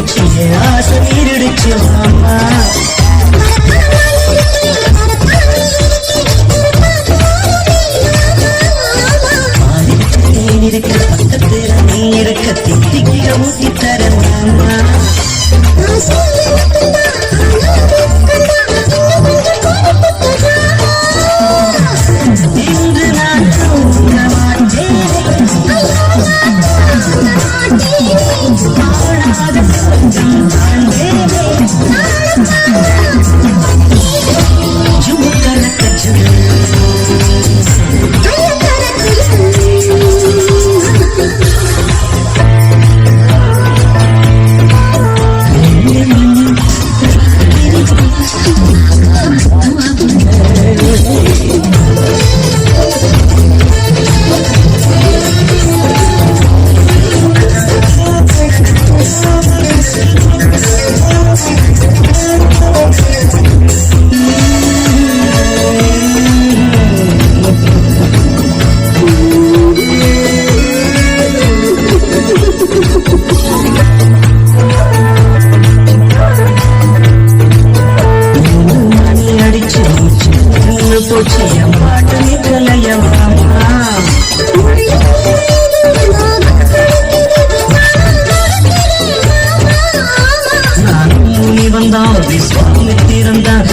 போச்சு ஆசை நீரிடுச்சு மாமா. இருக்க பக்கத்துல நீ இருக்க திட்டிக்கிற ஊத்தி பிறந்தார் விஸ்வாமி பிறந்தார்